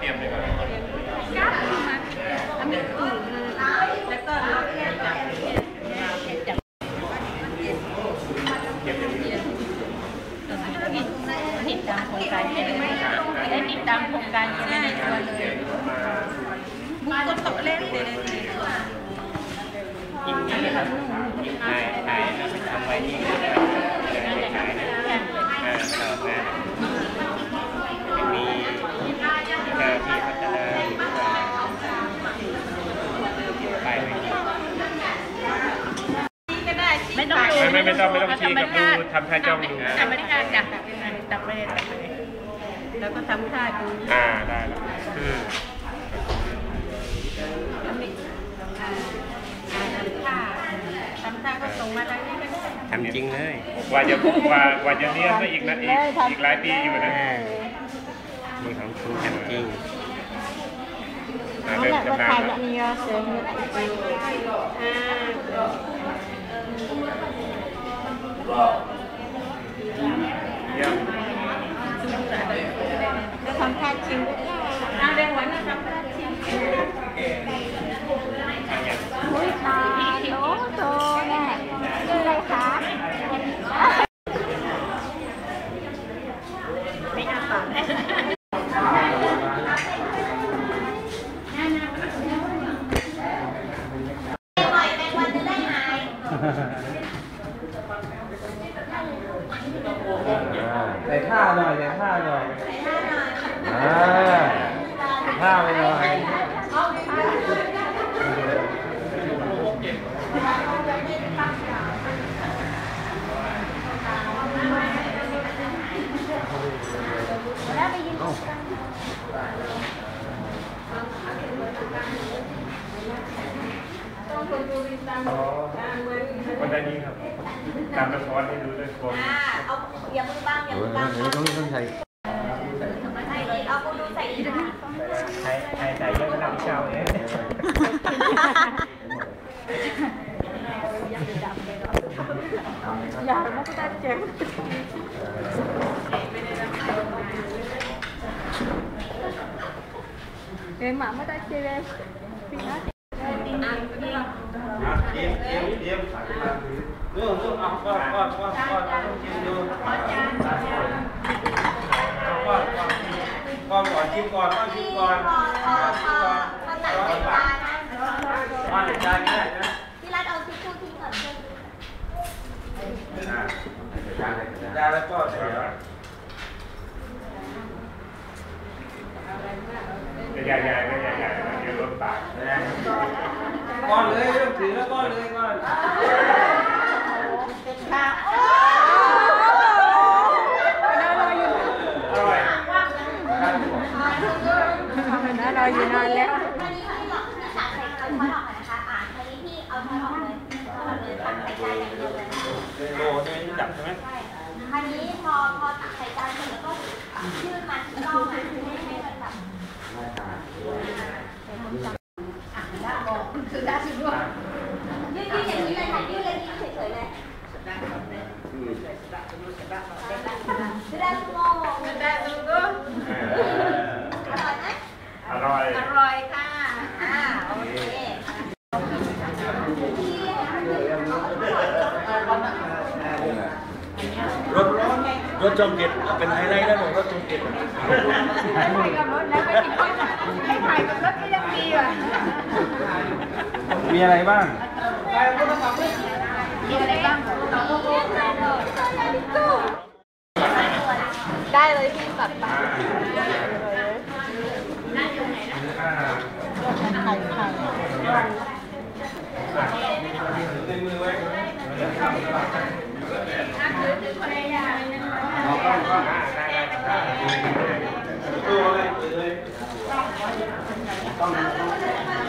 เตรียมด้กันอันนี้แล้วก็เราเยกเติดตามโครงการใช่ไหมได้ติดตามโครงการใช่มใตัวเลยมุกก็ตกเล่นเลย ไม่ไม่ต้องไม่ต้องชี้กับดูทำท่าจ้องดูทำไม่ได้จ้ะตักไปเลยตักไปเลยแล้วก็ทำท่าดูอ่าได้แล้วอืมทำท่าทำท่าก็ส่งมาทางนี้ก็ได้ทำจริงเลยกว่าจะกว่ากว่าจะเนียนก็อีกนะอีกอีกหลายปีอยู่นะอ่านี่ของครูทำจริงอ่า Nó เริ่ม lại có จำนาน thay แล้ว Wow. Yeah. ใส่ผ้าหน่อยใส่ผ้าหน่อยอ่าใส่ผ้าไปหน่อยวัน นี้ครับ ตามละครให้ดูด้วยความอ่าเอาอย่ามือบ้างอย่าโอ้มืยอบ้างต้องต้องใส่ใช่เลยเอาคุณดูใส่อีกนะใช้ใช้ใช้เยอะขนาดเช้าเนี่ย Giờ nó có ta chém Em mà mới ta chơi đây Vì nó เยี่ยมเยี่ยมเยี่ยมเรื่องเรื่องเอาก้อนก้อนก้อนก้อนต้อง กินดูก้อนก้อนก้อนก้อนก่อนชิมก่อนก้อนชิมก่อนพอพอพอพอตัดใส่จานนะก้อนจานก็ได้นะพี่รัฐเอยู่น่านแล้วก็เดี๋ยวจะใหญ่ๆก็ใหญ่ๆเดี๋ยวรถปากก้อนเลยเรื่องถือแล้วก้อนเลยก้อนอร่อย Nó rồi gì nói lắm อันนี้พี่หลอกพี่สาใส่เอาช้อนออกนะคะ อ่าอันนี้พี่เอาช้อนออกเลยช้อนออกเลยตักใส่จานอย่างเดียวเลยโลใช่ไหมจับใช่ไหมใช่อันนี้พอพอตักใส่จานเสร็จแล้วก็ยื่นมาที่กล้องอะให้ให้มันแบบยื่นยื่นอย่างนี้เลยค่ะยื่นเลยยื่นเฉยๆเลยได้ทุกโมง ได้ดูก็ อร่อยไหม อร่อย อร่อยค่ะ อ่าโอเค รถรถจอมเก็ดเป็นไฮไลท์ได้หมดรถจอมเก็ดไปกับรถแล้วไม่กินข้าวให้ถ่ายกับรถก็ยังดีอะมีอะไรบ้างมีอะไรบ้างได้เลยพี่ตัดไปไข่ไข่ ในมือไว้ เอากล้องกล้องอ่าได้ได้ ได้